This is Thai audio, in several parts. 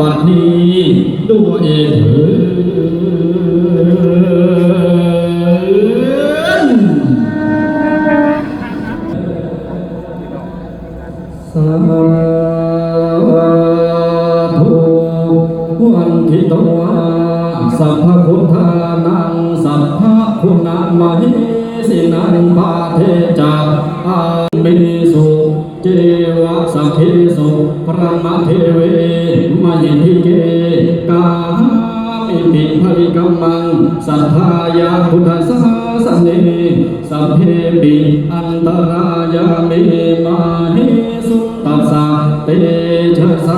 บัดนี้ด้วยเถิด สาธุวันทิตวาสัพพพุทธานังสัพพคุณามหิสินังปาเทจาอามิสุเจวะสัพเพสุพระมะเทเวมยิทิเกกามิปิภริกัมมังสัทธายาพุทธสา สเนสัพเพปิอันตรายามิมาหิสุตัสสะเตชะสะ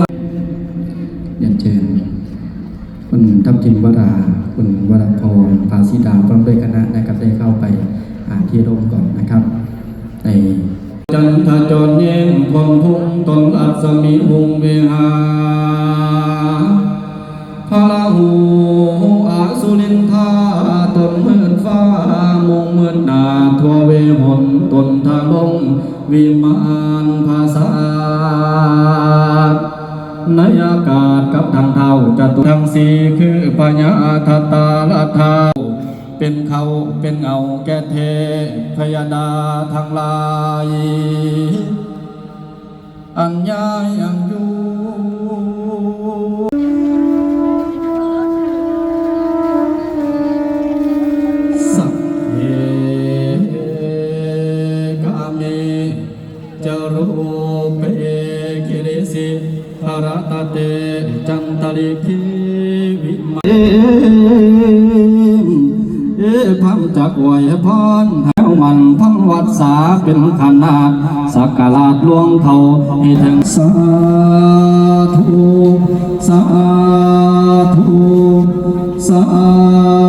เรียนเชิญคุณทัพทิมวราคุณวรพรภาสิดาพร้อมด้วยคณะนะครับได้เข้าไปอ่านที่ร่มก่อนนะครับ ในจันทจรเยงพงพุงตนอัศมิหุงเวหา มงเมือนนาทัวเวหนตนทาบงวิมานภาษาในอากาศกับทางเท้าจะตุทังสีคือปัญญาทตาลทาเป็นเขาเป็นเงาแก่เทพยดาทั้งลาย อัญญายัง ภารตเตจันตลิคิวิมาเอเอพังจักวยพรแถวมันพังวัดสาเป็นขนาดสักการะหลวงเขาให้ถึงสาธุสาธุสาธ